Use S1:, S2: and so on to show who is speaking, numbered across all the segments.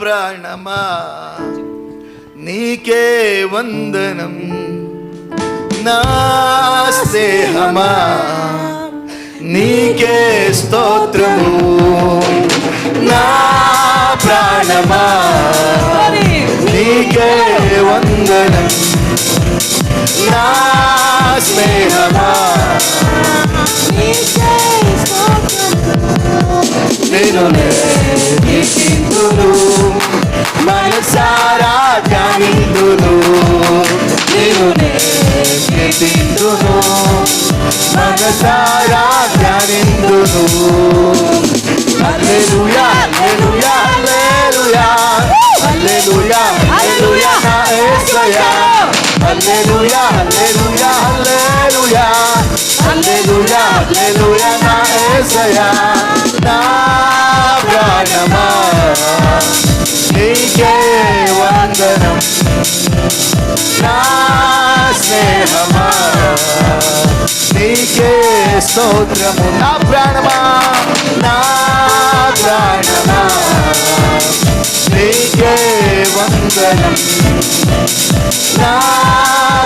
S1: ప్రాణమా నీకే వందనం నా స్నేహమా నీకే స్తోత్రము నా ప్రాణమా నీకే వందనం నా స్నేహమా నీకే స్తోత్రము నేను నీకిందును మనసారా ధ్యానిందును నేను నీకిందును మనసారా ధ్యానిందును హల్లెలూయా హల్లెలూయా హల్లెలూయా హల్లెలూయా హల్లెలూయా నా యేసయ్యా హల్లెలూయా హల్లెలూయా హల్లెలూయా హల్లెలూయా హల్లెలూయా నా యేసయ్యా స్తోత్రము. నా ప్రాణమా? నా ప్రాణమా? నీకే వందనం. నా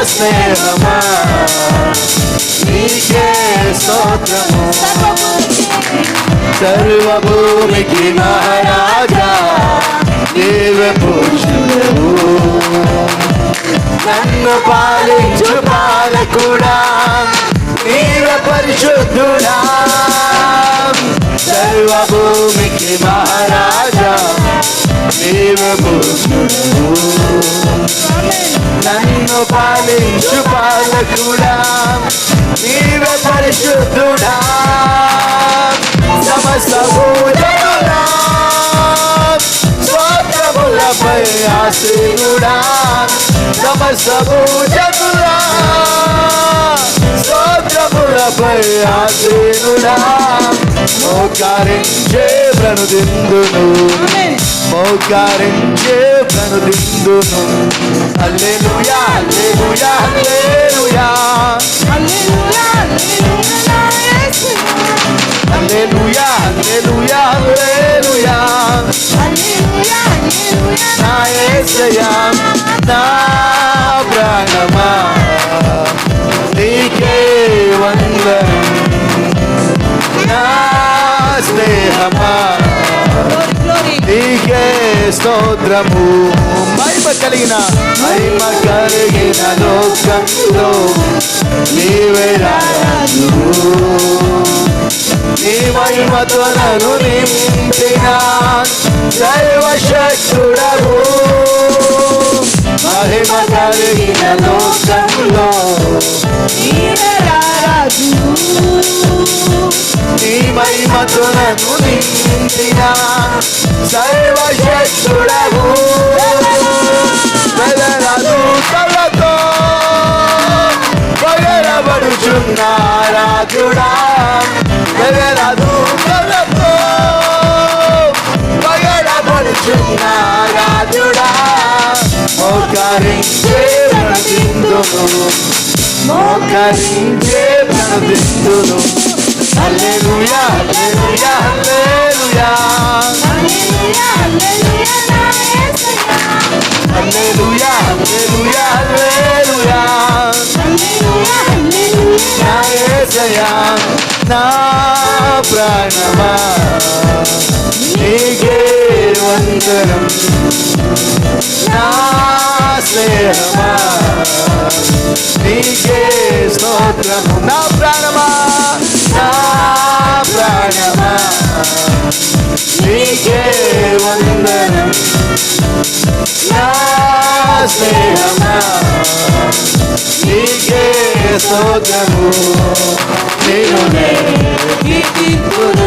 S1: స్నేహమా? నీకే స్తోత్రము. సర్వభూమికి మహారాజా దేవ పురుషుడు నన్ను పాలించు పాలకుడా పరిశుద్ధుడా సర్వభూమికి మహారాజా దేవ పురుషుడు నన్ను పాలించు పాలకుడా. నీవ పరిశుద్ధుడా. సమస్త భూజనుడా స్వాతములపై ఆశీనుడా. సమస్త భూజనుడా స్వార్థములపై ఆశీనుడా మోకారించే ప్రణుదిందును. మోకారించే ప్రణుదిందును. హల్లెలూయా హల్లెలూయా హల్లెలూయా. హల్లెలూయా హల్లెలూయా హల్లెలూయా నా యేసయ్యా నా స్నేహమా నీకే స్తోత్రము మహిమ కలిగిన మహిమ కలిగిన లోకంలో నీవే రాజు నీ మహిమతో నన్ను నింపిన సర్వశక్తుడవు మహిమ కలిగిన లోకంలో మోకరించే ప్రతిందును మోకరించే ప్రతిందును హల్లెలూయా హల్లెలూయా హల్లెలూయా. హల్లెలూయా నా ప్రాణమా? నీకే వందనం నా స్నేహమా? నీకే స్తోత్రము నా ప్రాణమా? నా ప్రాణమా? నీకే వందనం నా స్నేహమా? నీకే స్తోత్రము people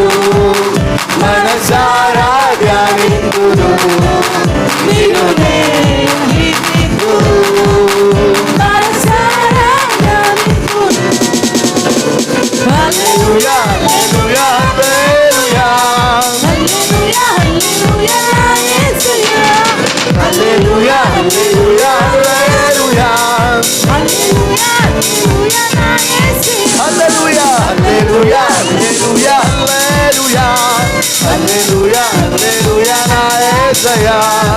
S1: Messiah.